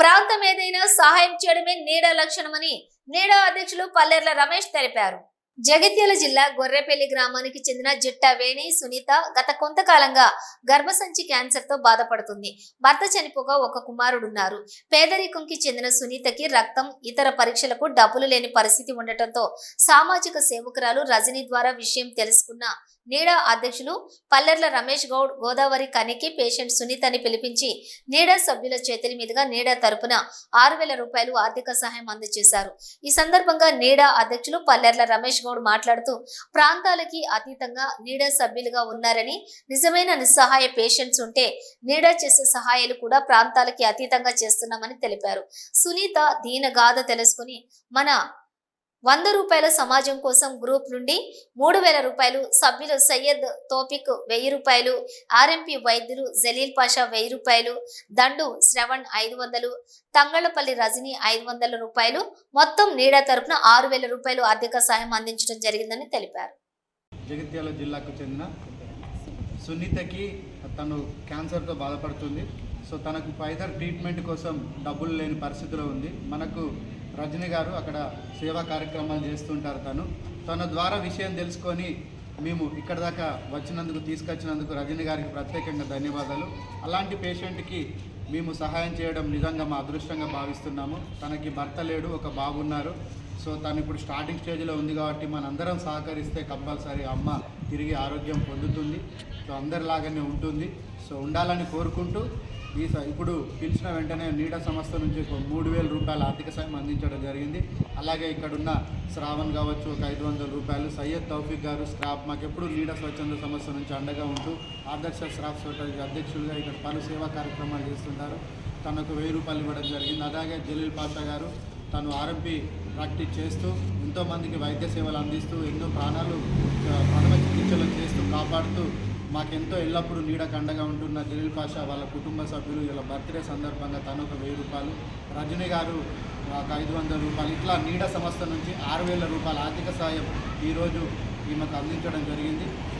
ప్రాంతం ఏదైనా సహాయం చేయడమే నీడ లక్షణమని నీడ అధ్యక్షులు పల్లెర్ల రమేష్ తెలిపారు. జగిత్యాల జిల్లా గొర్రెపల్లి గ్రామానికి చెందిన జిట్ట వేణి సునీత గత కొంతకాలంగా గర్భసంచి క్యాన్సర్తో బాధపడుతుంది. భర్త చనిపోగా ఒక కుమారుడున్నారు. పేదరికంకి చెందిన సునీతకి రక్తం ఇతర పరీక్షలకు డబ్బులు లేని పరిస్థితి ఉండటంతో సామాజిక సేవకురాలు రజనీ ద్వారా విషయం తెలుసుకున్న నీడా అధ్యక్షులు పల్లెర్ల రమేష్ గౌడ్ గోదావరి కనికి పేషెంట్ సునీతని పిలిపించి నీడా సభ్యుల చేతుల మీదుగా నీడా తరపున ఆరు వేల రూపాయలు ఆర్థిక సహాయం అందజేశారు. ఈ సందర్భంగా నీడా అధ్యక్షులు పల్లెర్ల రమేష్ గౌడ్ మాట్లాడుతూ ప్రాంతాలకి అతీతంగా నీడా సభ్యులుగా ఉన్నారని నిజమైన నిస్సహాయ పేషెంట్స్ ఉంటే నీడా చేసే సహాయాలు కూడా ప్రాంతాలకి అతీతంగా చేస్తున్నామని తెలిపారు. సునీత దీన గాథ తెలుసుకుని మన వంద రూపాయల సమాజం కోసం గ్రూప్ నుండి మూడు వేల రూపాయలు సభ్యులు సయ్యద్ తోపిక్ వెయ్యి రూపాయలు ఆర్ఎంపీ వైద్యులు జలీల్ పాషా వెయ్యి రూపాయలు దండు శ్రవణ్ ఐదు వందలు తంగళపల్లి రజని ఐదు వందల రూపాయలు. మొత్తం నీడా తరపున ఆరు వేల రూపాయలు ఆర్థిక సాయం అందించడం జరిగిందని తెలిపారు. జగిత్యాల జిల్లాకు చెందిన సునీతకి తను క్యాన్సర్తో బాధపడుతుంది. సో తనకు ఫైదర్ ట్రీట్మెంట్ కోసం డబ్బులు లేని పరిస్థితిలో ఉంది. మనకు రజని గారు అక్కడ సేవా కార్యక్రమాలు చేస్తుంటారు తను. తన ద్వారా విషయం తెలుసుకొని మేము ఇక్కడ దాకా వచ్చినందుకు తీసుకొచ్చినందుకు రజని గారికి ప్రత్యేకంగా ధన్యవాదాలు. అలాంటి పేషెంట్కి మేము సహాయం చేయడం నిజంగా మా అదృష్టంగా భావిస్తున్నాము. తనకి భర్త లేడు ఒక బాబు ఉన్నారు. సో తను ఇప్పుడు స్టార్టింగ్ స్టేజ్లో ఉంది కాబట్టి మనందరం సహకరిస్తే కంపల్సరీ అమ్మ తిరిగి ఆరోగ్యం పొందుతుంది. సో అందరిలాగానే ఉంటుంది. సో ఉండాలని కోరుకుంటూ ఈ స- ఇప్పుడు పిలిచిన వెంటనే నీడ సంస్థ నుంచి ఒక మూడు వేల రూపాయల ఆర్థిక సాయం అందించడం జరిగింది. అలాగే ఇక్కడున్న శ్రావణ్ కావచ్చు ఒక ఐదు వందల రూపాయలు సయ్యద్ తౌఫిక్ గారు స్క్రాప్ మాకెప్పుడు నీడ స్వచ్ఛంద సంస్థ నుంచి అండగా ఉంటూ ఆదర్శ స్క్రాప్ సొసైటీ అధ్యక్షులుగా ఇక్కడ పలు సేవా కార్యక్రమాలు చేస్తుంటారు. తనకు వెయ్యి రూపాయలు ఇవ్వడం జరిగింది. అలాగే జలీల్ పాషా గారు తను ఆర్ఎంపీ ప్రాక్టీస్ చేస్తూ ఎంతోమందికి వైద్య సేవలు అందిస్తూ ఎన్నో ప్రాణాలు ఆ, ప్రథమ చికిత్సలు చేస్తూ కాపాడుతూ మాకెంతో ఎల్లప్పుడూ నీడ కండగా ఉంటున్న జలీల్ పాషా వాళ్ళ కుటుంబ సభ్యులు ఇలా బర్త్డే సందర్భంగా తను ఒక వెయ్యి రూపాయలు రజనీ గారు ఒక ఐదు వందల రూపాయలు ఇట్లా నీడ సంస్థ నుంచి ఆరు వేల రూపాయల ఆర్థిక సాయం ఈరోజు ఈమెకు అందించడం జరిగింది.